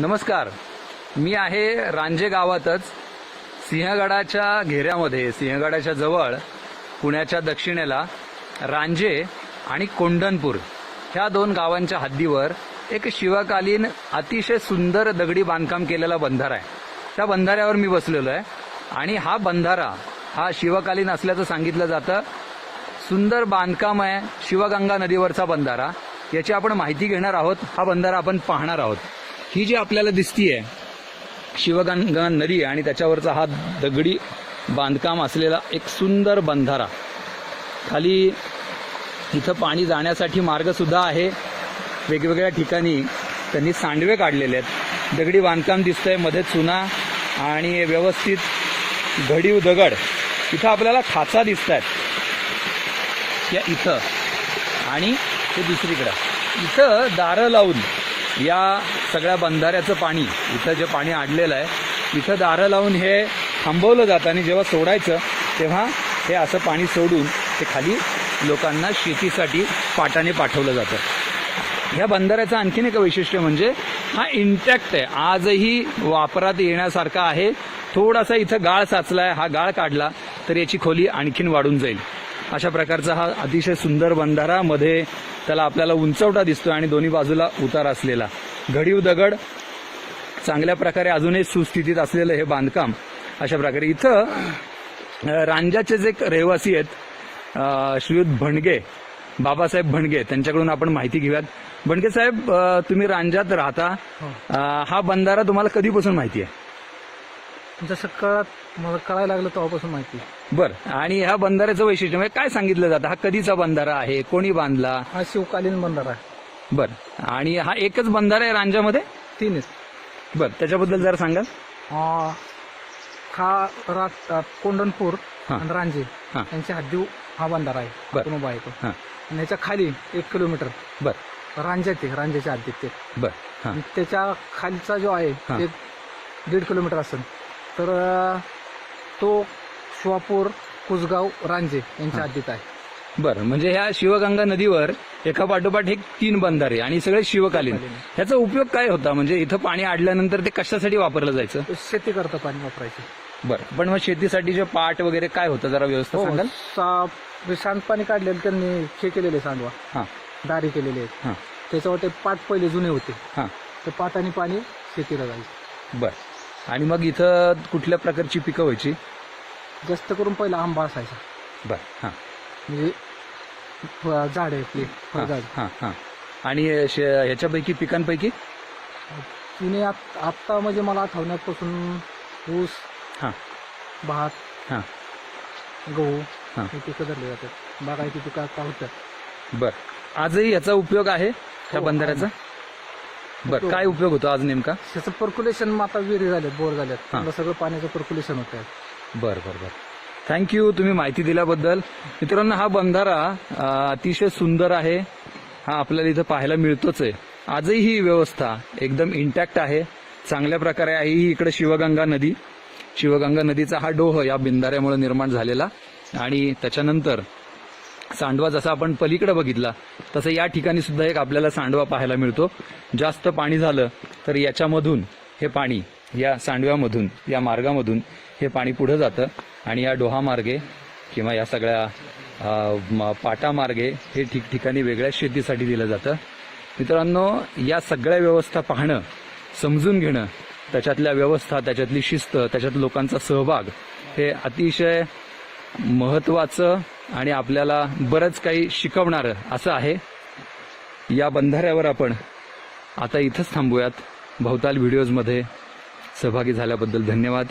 नमस्कार. मी आहे रांजे गावातच सिंहगडाच्या घेऱ्यामध्ये सिंहगडाच्या जवळ पुण्याच्या दक्षिणेला रांजे आणि कोंढणपूर ह्या दोन गावांच्या हद्दीवर एक शिवकालीन अतिशय सुंदर दगडी बांधकाम केलेला बंधारा आहे. त्या बंधाऱ्यावर मी बसलेलो आहे आणि हा बंधारा हा शिवकालीन असल्याचं सांगितलं जातं. सुंदर बांधकाम आहे शिवगंगा नदीवरचा बंधारा. याची आपण माहिती घेणार आहोत. हा बंधारा आपण पाहणार आहोत. ही जी आपल्याला दिसतीये शिवगंगा नदी आणि त्याच्यावरचा हा दगडी बांधकाम असलेला एक सुंदर बंधारा. खाली इथं पाणी जाण्यासाठी मार्ग सुद्धा आहे. वेगवेगळ्या ठिकाणी त्यांनी सांडवे काढलेले आहेत. दगडी बांधकाम दिसतंयमध्ये चुना आणि व्यवस्थित घडीव दगड इथं आपल्याला खाचा दिसत आहेत या इथं. आणि ते दुसरीकडं. इथं दारं लावून या सगळ्या बंधाऱ्याचं पाणी इथं जे पाणी आडलेलं आहे इथं दारं लावून हे थांबवलं जातं आणि जेव्हा सोडायचं तेव्हा हे असं पाणी सोडून ते खाली लोकांना शेतीसाठी पाटाने पाठवलं जातं. ह्या बंधाऱ्याचं आणखीन एक वैशिष्ट्य म्हणजे हा इंटॅक्ट आहे. आजही वापरात येण्यासारखा आहे. थोडासा इथं गाळ साचलाय. हा गाळ काढला तर याची खोली आणखीन वाढून जाईल. अशा प्रकारचा हा अतिशय सुंदर बंधारा मध्ये त्याला आपल्याला उंचवटा दिसतोय आणि दोन्ही बाजूला उतार असलेला. घडीव दगड चांगल्या प्रकारे अजूनही सुस्थितीत असलेलं हे बांधकाम अशा प्रकारे. इथं रांजाचे जे रहिवासी आहेत श्रीयुत भणगे बाबासाहेब भणगे त्यांच्याकडून आपण माहिती घेऊयात. भणगे साहेब तुम्ही रांजात राहता. अं, हा बंधारा तुम्हाला कधीपासून माहिती आहे? जसं कळत मला कळायला लागलं तेव्हापासून माहिती बर. आणि ह्या बंधाऱ्याचं वैशिष्ट्य म्हणजे काय सांगितलं जातं? हा कधीचा बंधारा आहे? कोणी बांधला? हा शिवकालीन बंधारा आहे. बर. आणि हा एकच बंधारा आहे रांजामध्ये? तीनच. बर. त्याच्याबद्दल जरा सांगाल. अं, खा रात अं, कोंढणपूर हा. आणि रांजे हा. यांच्या हद्दी हा बंधारा आहे. बर. आपण उभा आहे तो. हा. आणि याच्या खाली एक किलोमीटर. बर. रांजात आहे रांजेच्या हद्दीत ते. बर. हा. आणि त्याच्या खालचा जो आहे हा. ते दीड किलोमीटर असेल. तर अं, तो शिवापूर कुसगाव रांजे यांच्या हद्दीत आहे. बर म्हणजे ह्या शिवगंगा नदीवर एका पाठोपाठ एक तीन बंधारे आणि सगळे शिवकालीन. ह्याचा उपयोग काय होता? म्हणजे इथं पाणी अडल्यानंतर ते कशासाठी वापरलं जायचं? शेती करता पाणी वापरायचे. बरं पण मग शेतीसाठी जे पाट वगैरे काय होतं? जरा व्यवस्था हो सांगाल? सा- सांडपाणी काढलेलं त्यांनी हे केलेले सांडवा. हा. दारी केलेले आहेत. हा. त्याच्यावर ते पाट पहिले जुने होते. हा. ते पाटाने पाणी शेतीला जायचं. बर. आणि मग इथं कुठल्या प्रकारची पिकं व्हायची? जास्त करून पहिला आंबा असायचा. बर हा. म्हणजे फ- झाड आहे आपली हा फळझाड हा हा. आणि शे- ह्याच्यापैकी पिकांपैकी? तिने आत- आत्ता म्हणजे मला आठवण्यापासून ऊस हा. भात हा. गहू हा. हे पिकं धरले जातात. बागायती पिकं आता होत्यात बर. आजही याचा उपयोग आहे त्या हो, बंधाऱ्याचा? बर उपयोग काय उपयोग होतो आज नेमका? त्याचं पर्क्युलेशन आता विहिरी झाल्यात बोर झाल्यात. हा. त्याला सगळं पाण्याचं पर्क्युलेशन होत आहे बर बर बर. थँक्यू तुम्ही माहिती दिल्याबद्दल. मित्रांनो हा बंधारा अतिशय सुंदर आहे. हा आपल्याला इथं पाहायला मिळतोच आहे. आजही ही व्यवस्था एकदम इंटॅक्ट आहे. चांगल्या प्रकारे आहे. ही इकडे शिवगंगा नदी. शिवगंगा नदीचा हा डोह या बिंधाऱ्यामुळे निर्माण झालेला. आणि त्याच्यानंतर सांडवा जसा आपण पलीकडे बघितला तसं या ठिकाणी सुद्धा एक आपल्याला सांडवा पाहायला मिळतो. जास्त पाणी झालं तर याच्यामधून हे पाणी या सांडव्यामधून या मार्गामधून हे पाणी पुढे जातं आणि या डोहामार्गे किंवा या सगळ्या म- पाटामार्गे हे ठिकठिकाणी वेगळ्या शेतीसाठी दिलं जातं. मित्रांनो या सगळ्या व्यवस्था पाहणं समजून घेणं त्याच्यातल्या व्यवस्था त्याच्यातली शिस्त त्याच्यात लोकांचा सहभाग हे अतिशय महत्वाचं आणि आपल्याला बरंच काही शिकवणारं असं आहे. या बंधाऱ्यावर आपण आता इथंच थांबूयात. भवताल व्हिडिओजमध्ये सहभागी झाल्याबद्दल धन्यवाद.